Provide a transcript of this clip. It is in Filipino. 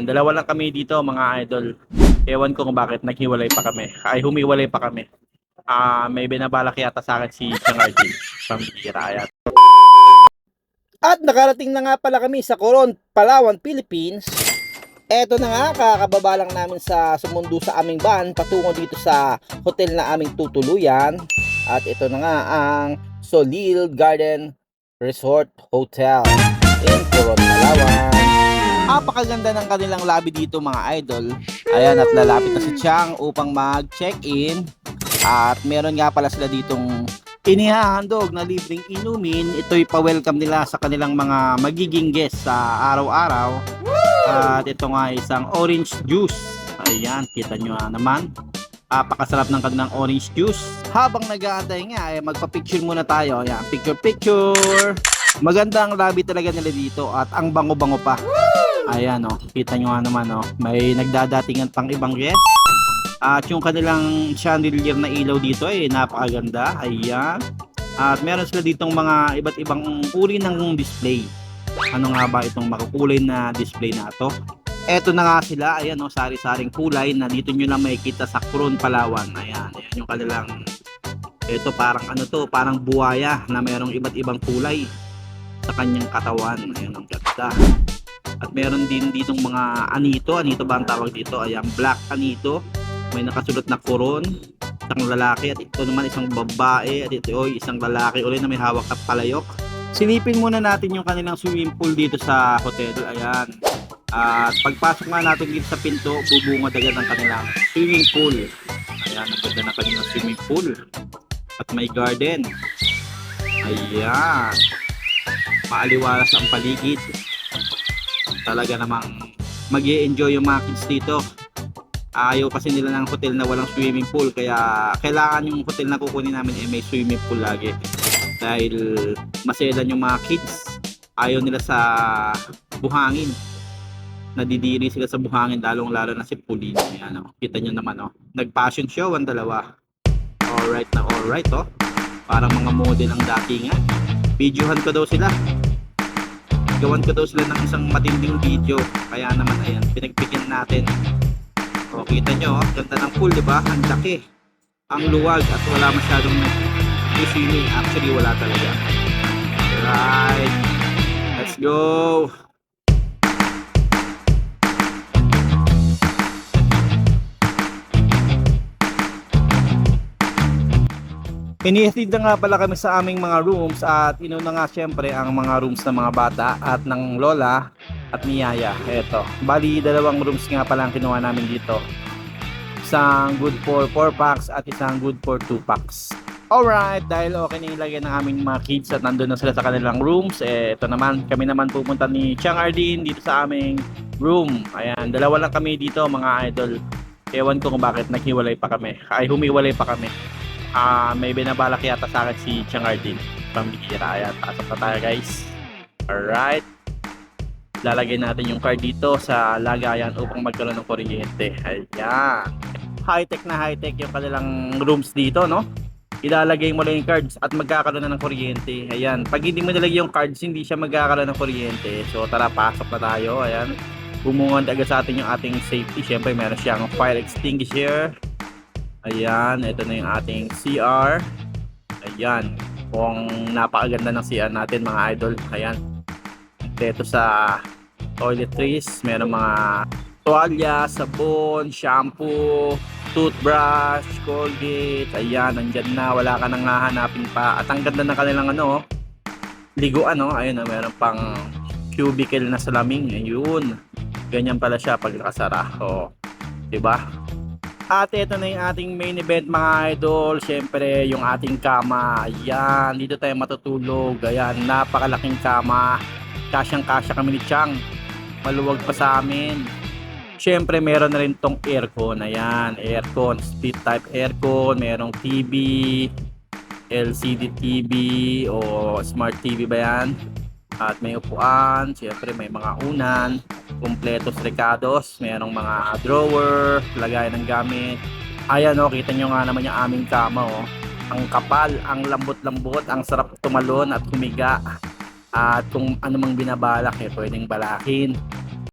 Ayan, dalawa lang kami dito mga idol. Ewan ko kung bakit naghiwalay pa kami. Ay, humiwalay pa kami. Ah, may binabalak yata sa akin si Chang RG. Pambira, ayan. At nakarating na nga pala kami sa Coron, Palawan, Philippines. Eto na nga, kakababa lang namin sa sumundo sa aming van patungo dito sa hotel na aming tutuluyan. At ito na nga ang Solil Garden Resort Hotel in Coron, Palawan. Napakaganda ng kanilang lobby dito mga idol. Ayan at lalapit na si Chang upang mag-check-in. At meron nga pala sila ditong inihahandog na libreng inumin. Ito'y pa-welcome nila sa kanilang mga magiging guests sa araw-araw. At ito nga isang orange juice. Ayan, kita nyo nga naman. Apakasarap ng kanilang orange juice. Habang nag-aantay nga, ay magpa-picture muna tayo. Ayan, picture-picture. Maganda ang lobby talaga nila dito at ang bango-bango pa. Ayan oh, kita nyo nga naman oh, may nagdadatingan pang ibang guests. At yung kanilang chandelier na ilaw dito ay napakaganda. Ayan. At meron sila ditong mga iba't ibang uri ng display. Ano nga ba itong makukulay na display na to? Eto na nga sila, ayan oh, sari-saring kulay na dito nyo lang makikita sa Coron, Palawan. Ayan, ayan yung kanilang ito parang ano to, parang buwaya na mayroong iba't ibang kulay sa kanyang katawan. Ayan, ang ganda. At meron din ditong mga anito. Anito ba ang tawag dito? Ayan, black anito. May nakasulat na koron. Isang lalaki. At ito naman isang babae. At ito ay isang lalaki ulit na may hawak na palayok. Silipin muna natin yung kanilang swimming pool dito sa hotel. Ayan. At pagpasok nga natin dito sa pinto, bubungad agad ang kanilang swimming pool. Ayan, ang ganda ng kanilang swimming pool. At may garden. Ayan. Maaliwalas ang paligid talaga namang mag enjoy yung mga kids dito. Ayaw kasi nila ng hotel na walang swimming pool kaya kailangan yung hotel na kukunin namin eh may swimming pool lagi. Dahil maselan yung mga kids. Ayaw nila sa buhangin. Nadidiri sila sa buhangin lalong lalo na si Pauline. Ayan, oh. Kita nyo naman oh. Nag-fashion show ang dalawa. Alright na alright oh. Parang mga model ang datingan. Videohan ko daw sila gawan ko daw sila ng isang matinding video. Kaya naman ayan pinagbigyan natin. O kita nyo oh, ganda ng pool diba ang laki. Ang luwag at wala masyadong swimming. Actually wala talaga. Right let's go Inihatid na nga pala kami sa aming mga rooms at inuna nga syempre ang mga rooms ng mga bata at ng lola at ni Yaya. Eto, bali dalawang rooms nga pala ang kinuha namin dito. Isang good for 4 packs at isang good for 2 packs. Alright, dahil okay na ilagay ng aming mga kids at nandun na sila sa kanilang rooms, eh, ito naman, kami naman pupunta ni Chang Ardin dito sa aming room. Ayan, dalawa lang kami dito mga idol. Ewan ko kung bakit naghiwalay pa kami. Ay, humiwalay pa kami. Ah, may binabalak yata sa akin si Chang Ardin. Pambihira. Ayan, pasok na tayo guys. Alright. Lalagay natin yung card dito sa lagayan upang magkaroon ng kuryente. Ayan. High-tech na high-tech yung kanilang rooms dito, no? Ilalagay mo lang yung cards at magkakaroon na ng kuryente. Ayan. Pag hindi mo nilagay yung cards, hindi siya magkakaroon ng kuryente. So, tara, pasok na tayo. Ayan. Bumungad agad sa atin yung ating safety. Siyempre, meron siyang fire extinguisher. Ayan, ito na yung ating CR. Ayan, kung napakaganda ng CR natin mga idol. Ayan, dito sa toiletries, meron mga tuwalya, sabon, shampoo, toothbrush, Colgate. Ayan, nandyan na, wala ka nang hahanapin pa. At ang ganda ng kanilang ano, liguan, no? Ayun, meron pang cubicle na salaming. Ayun, ganyan pala siya pag nakasara. O, diba? At ito na yung ating main event mga idol. Siyempre yung ating kama. Ayan, dito tayo matutulog. Ayan, napakalaking kama. Kasyang kasya kami ni Chang. Maluwag pa sa amin. Siyempre meron na rin tong aircon. Ayan, aircon. Split type aircon. Merong TV. LCD TV o Smart TV ba yan? At may upuan. Siyempre may mga unan kumpletos recados, merong mga drawer, lagay ng gamit. Ayan o, kita nyo nga naman yung aming kama o. Ang kapal, ang lambot-lambot, ang sarap tumalon at humiga. At kung ano binabalak eh, pwedeng balakin.